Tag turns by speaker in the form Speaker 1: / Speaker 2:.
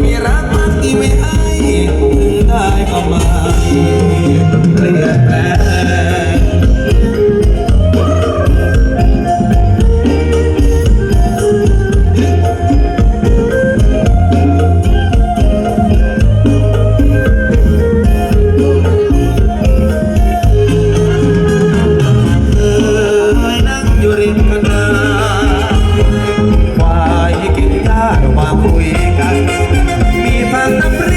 Speaker 1: ไม่รักมากกี่ไม่ให้ได้ก็มา คุกัน มีพังน้ำ